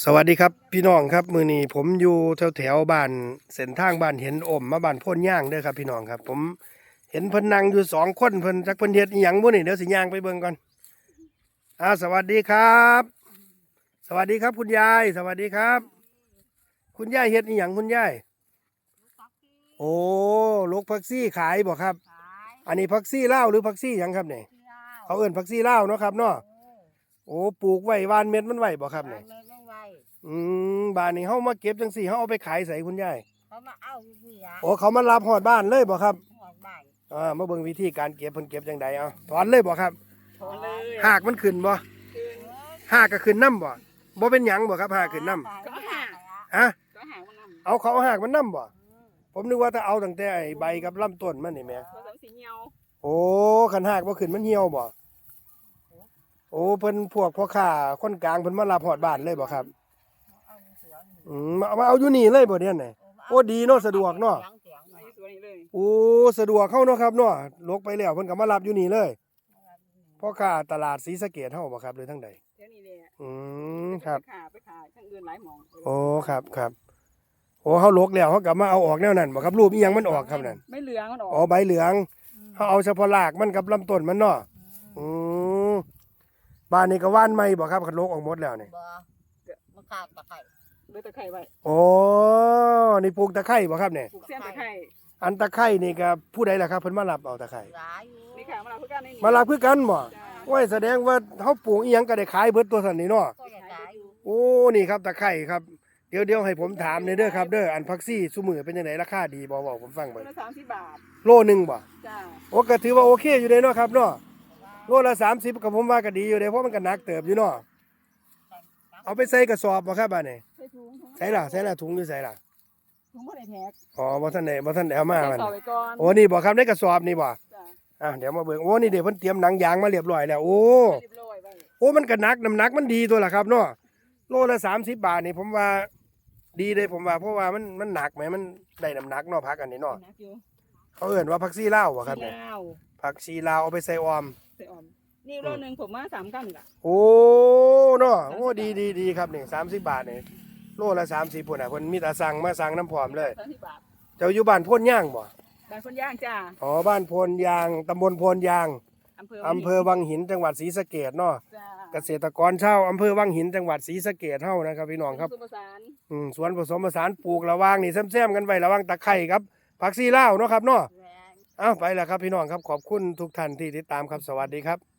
สวัสดีครับพี่น้องครับมือนี้ผมอยู่แถวแถวๆบ้านเส้นทางบ้านเห็นอมมาบ้านโพ่นย่างเด้อครับพี่น้องครับ ผมเห็นเพิ่นนั่งอยู่สองคนเพิ่นจักเพิ่นเฮ็ดอีหยังบ่นี่เดี๋ยวสิย่างไปเบิ่งก่อนอ่าสวัสดีครับ สวัสดีครับคุณยาย สวัสดีครับ คุณยายเฮ็ดอีหยังคุณยายโอ้ลูกผักซี่ขายบ่ครับขายอันนี้ผักซี่ลาวหรือผักซี่หยังครับนี่เขาเอิ้นผักซี่ลาวเนาะครับเนาะโอ้ปลูกไว้วานเม็ดมันไว้บ่ครับนี่ไม่ ไม่ไหวอืมบ้านนี้เฮามาเก็บจังสี่เฮาเอาไปขายใส่คุณยายเขามาเอาอยู่นี่อะโอ้เขามารับฮอดบ้านเลยบ่ครับหอดบ้านอ่ามาเบิ่งวิธีการเก็บเพิ่นเก็บจังใดเอาถอนเลยบ่ครับถอนเลยหากมันขึ้นบ่หากก็ขึ้นน้ำบ่บ่เป็นหยังบ่ครับหากขึ้นน้ำก็หาอะก็หามันนำเอาเขาเอาหากมันน้ำบ่ผมนึกว่าถ้าเอาตั้งแต่ไอ้ใบกับลำต้นมันนี่แหมผสมสีเหี่ยวโอ้คันหากบ่ขึ้นมันเหี่ยวบ่ โอ้เพิ่นพวกพ่อค้าคนกลางเพิ่นมารับฮอดบ้านเลยบ่ครับเอาเสืออืมมามาเอาอยู่นี่เลยบ่เดี๋ยวนี้ โอ้ดีเนาะสะดวกเนาะเสียงไอ้สวนนี้เลยโอ้สะดวกเข้าเนาะครับเนาะลกไปแล้วเพิ่นก็มารับอยู่นี่เลยพ่อค้าตลาดศรีสะเกษเฮาบ่ครับหรือทั้งใดเท่านี้เลยอืมครับ ไปขาไปขายทั้งอื่นหลายหมองโอ้ครับครับโอ้เฮาลกแล้วเฮากลับมาเอาออกแนวนั้นบ่ครับรูปอีหยังมันออกครับนั่นไม่เหลืองมันออกอ๋อใบเหลืองเฮาเอาเฉพาะรากมันกับลำต้นมันเนาะอืม บ้านนี้ก็ว่านใหม่บ่ครับคันลกออกหมดแล้วนี่บ่มันขาดตะไคร้เหลือตะไคร้ไว้โอ้นี่ปลูกตะไคร้บ่ครับเนี่ยปลูกเส้นตะไคร้อันตะไคร้นี่ก็ผู้ใดล่ะครับเพิ่นมารับเอาตะไคร้หลายอยู่นี่ค่ะมาเราเพื่อกันในนี้มารับคือกันบ่จ้าโอ้ยแสดงว่าเฮาปลูกอีหยังก็ได้ขายเบิดตัวซั่นนี่เนาะก็ได้ขายอยู่โอ้นี่ครับตะไคร่ครับเดี๋ยวเดี๋ยวให้ผมถามหน่อยเด้อครับเด้ออันพักซี่ซุมือเป็นยังไงราคาดีบ่บอกผมฟังคเบิ่นงละสามสิบบาทโลหนึงบ่จ้าโอ้ก็ถือว่าโอเคอยู่เด้เนาะครับเนาะโลละ30ก็ผมว่าก็ดีอยู่เด้เพราะมันก็หนักเติบอยู่เนาะเอาไปใส่กระสอบบ่ครับบัดนี้ใส่ถุงถุงใส่ล่ะใส่ล่ะถุงอยู่ใส่ล่ะถุงบ่ได้แท็กอ๋อบ่ทันได้บ่ทันได้เอามาใส่มันต่อไว้ก่อนโอ้นี่บ่ครับในกระสอบนี่บ่จ้าอะเดี๋ยวมาเบิ่งโอ้นี่เดี๋ยวเพิ่นเตรียมหนังยางมาเรียบร้อยแล้วโอ้เรียบร้อยไว้โอ้มันก็หนักน้ำหนักมันดีตัวล่ะครับเนาะโลละ30บาทนี่ผมว่าดีเลยผมว่าเพราะว่ามันมันหนักไหมมันได้น้ำหนักเนาะพักอันนี้เนาะหนักอยู่เขาเอ่นว่าผักซีลาวบ่ครับเนี่ยสีลาวผักชีลาวเอาไปใส่ออมใส่ออม นี่โลนึงผมว่าสามกันนี่ล่ะโอ้เนาะโอ้ดีดีดีครับนี่สามสิบบาทนี่โลละสามสิบพุ่นอะเพิ่นมีแต่สั่งมาสั่งน้ำพร้อมเลย สามสิบบาทเจ้าอยู่บ้านโพนย่างบ่บางคนย่างจ้าอ๋อบ้านโพนยางตำบลโพนยางอำเภออำเภอวังหินจังหวัดศรีสะเกษเนาะจ้าเกษตรกรชาวอำเภอวังหินจังหวัดศรีสะเกษเฮานะครับพี่น้องครับสุประสานอืมสวนผสมผสานปลูกระหว่างนี่แซมๆกันไว้ระหว่างตะไคร้ครับผักซีลาวเนาะครับเนาะแม่เอ้าไปแล้วครับพี่น้องครับขอบคุณทุกท่านที่ติดตามครับสวัสดีครับ